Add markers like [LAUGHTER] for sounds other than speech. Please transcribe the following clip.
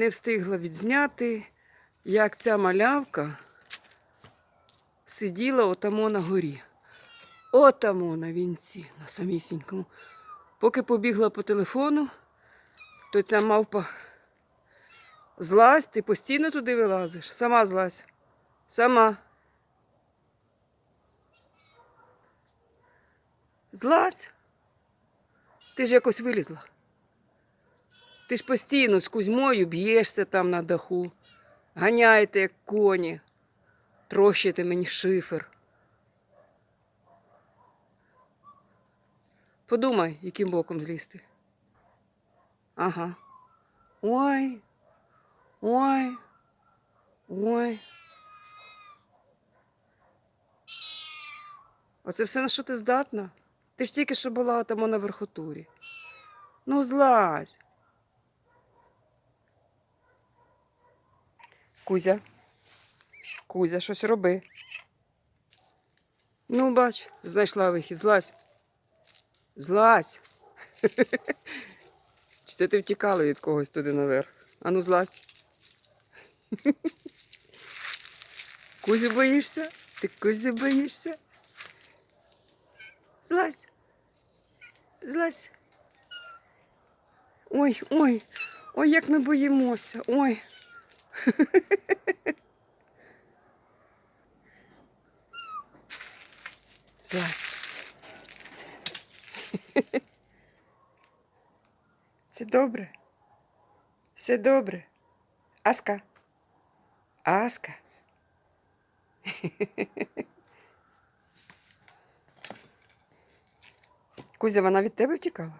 не встигла відзняти, як ця малявка сиділа отамо на горі. Отамо на вінці, на самісінькому. Поки побігла по телефону, то ця мавпа злазь, ти постійно туди вилазиш. Сама злазь. Сама. Злазь. Ти ж якось вилізла. Ти ж постійно з Кузьмою б'єшся там на даху, ганяєте, як коні, трощите мені шифер. Подумай, яким боком злізти. Ага. Ой. Ой. Ой. Оце все на що ти здатна? Ти ж тільки що була там на верхотурі. Ну, злазь. Кузя. Кузя, щось роби. Ну, бач, знайшла вихід. Злазь. Злазь. [LAUGHS] Чи це ти втікала від когось туди наверх? Ану, злазь. [LAUGHS] Кузю боїшся? Ти Кузю боїшся? Злазь. Злазь. Ой, ой, ой, як ми боїмося. Ой. Злазь. [LAUGHS] Все добре. Все добре. Аска. Аска. [LAUGHS] Кузя, вона від тебе втікала?